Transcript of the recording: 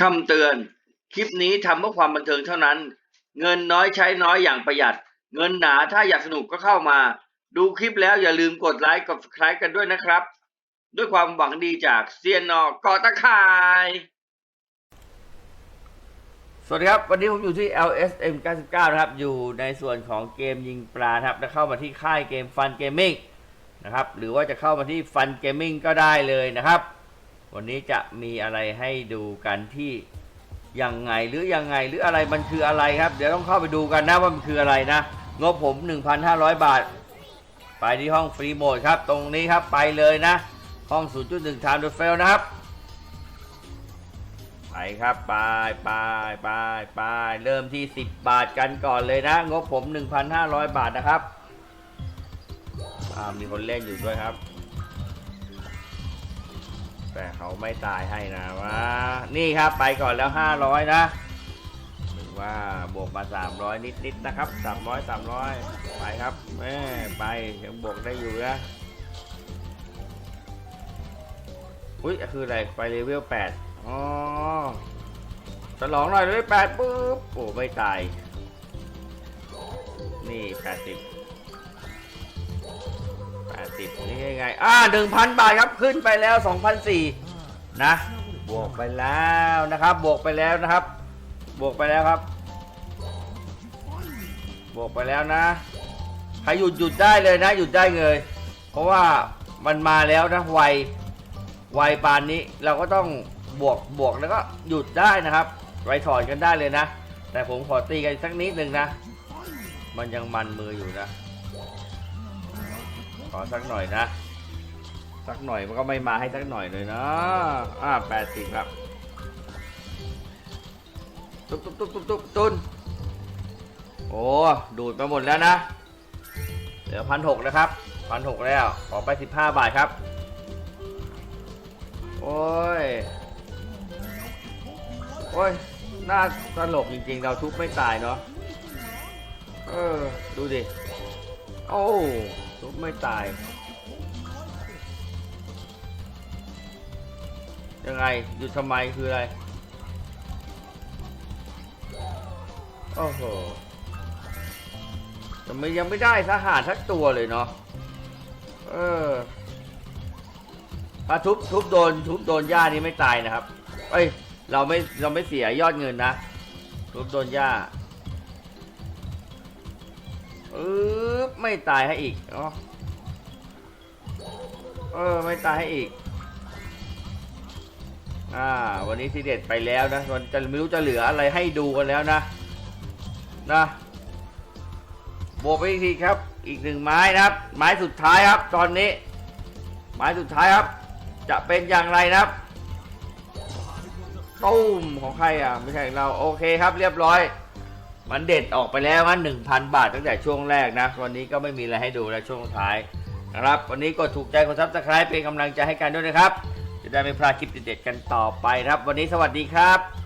คำเตือน คลิปนี้ทำเพื่อความบันเทิงเท่านั้น เงินน้อยใช้น้อยอย่างประหยัด เงินหนาถ้าอยากสนุกก็เข้ามา ดูคลิปแล้วอย่าลืมกดไลค์กด subscribe กันด้วยนะครับ ด้วยความหวังดีจากเซียนนอกอตะข่าย สวัสดีครับ วันนี้ผมอยู่ที่ LSM 99 นะครับ อยู่ในส่วนของเกมยิงปลานะครับแล้วเข้ามาที่ค่ายเกมฟันเกมมิ่งนะครับ หรือว่าจะเข้ามาที่ฟันเกมมิ่งก็ได้เลยนะครับ วันนี้จะมีอะไรให้ดูกันที่ยังไงหรือยังไงหรืออะไรมันคืออะไรครับ เดี๋ยวต้องเข้าไปดูกันนะว่ามันคืออะไรนะงบผม 1,500 บาท ไปที่ห้องฟรีโหมดครับตรงนี้ครับไปเลยนะ ห้อง 0.1 Time to Fail นะครับ ไปครับไปไปไปไปเริ่มที่ 10 บาทกันก่อนเลยนะ งบผม 1,500 บาทนะครับมีคนเล่นอยู่ด้วยครับ แต่เขาไม่ตายให้นะว่า นี่ครับไปก่อนแล้ว 500 นะหรือว่าบวกมา 300 นิดๆนะครับ 300 300 ไปครับแม่ไปยังบวกได้อยู่นะอุ้ยคืออะไรไปเลเวล8อ๋อฉลองหน่อยเลย8ปุ๊บโอ้ไม่ตายนี่ 80 80นี่ยังไง อ่า1,000บาทครับขึ้นไปแล้ว2,004นสี่นะ บวกไปแล้วนะครับ บวกไปแล้วนะครับ บวกไปแล้วครับ บวกไปแล้วนะ ใครหยุดหยุดได้เลยนะ หยุดได้เลย เพราะว่ามันมาแล้วนะไวไวปานนี้เราก็ต้องบวกบวกแล้วก็หยุดได้นะครับไวถอนกันได้เลยนะ แต่ผมขอตีกันสักนิดหนึ่งนะ มันยังมันมืออยู่นะ อสักหน่อยนะ สักหน่อยมันก็ไม่มาให้สักหน่อยเลยนะอ่าแปดสิบครับตุ๊บตุ๊บตุ๊บตุ๊บตุ๊บตุนโอ้ดูดมาหมดแล้วนะ เหลือพันหกนะครับพันหกแล้ว ขอไปสิบห้าบาทครับ โอ้ย โอ้ย น่าตลกจริงๆ เราทุบไม่ตายเนาะ เออ ดูดิ โอ้ ทุบไม่ตาย ยังไงหยุดทำไมคืออะไร โอ้โหแต่มันยังไม่ได้ทหารทักตัวเลยเนาะ เออถ้าทุบทุบโดนทุบโดนหญ้านี่ไม่ตายนะครับ เอ้ย เราไม่เราไม่เสียยอดเงินนะ ทุบโดนหญ้า อึ๊บไม่ตายให้อีกอ๋อเออไม่ตายให้อีก อ่า วันนี้ทีเด็ดไปแล้วนะวันจะไม่รู้จะเหลืออะไรให้ดูกันแล้วนะนะบวกไปอีกทีครับ อีกหนึ่งไม้นะครับ ไม้สุดท้ายครับ ตอนนี้ ไม้สุดท้ายครับ จะเป็นอย่างไรนะครับตุ้มของใครอะไม่ใช่เราโอเคครับเรียบร้อย มันเด็ดออกไปแล้วนะหนึ่งพันบาทตั้งแต่ช่วงแรกนะ วันนี้ก็ไม่มีอะไรให้ดูแล้วช่วงท้ายนะครับ วันนี้กดถูกใจกดซับสไครป์เป็นกำลังใจให้กันด้วยนะครับ จะได้ไม่พลาดคลิปเด็ดๆกันต่อไปครับ วันนี้สวัสดีครับ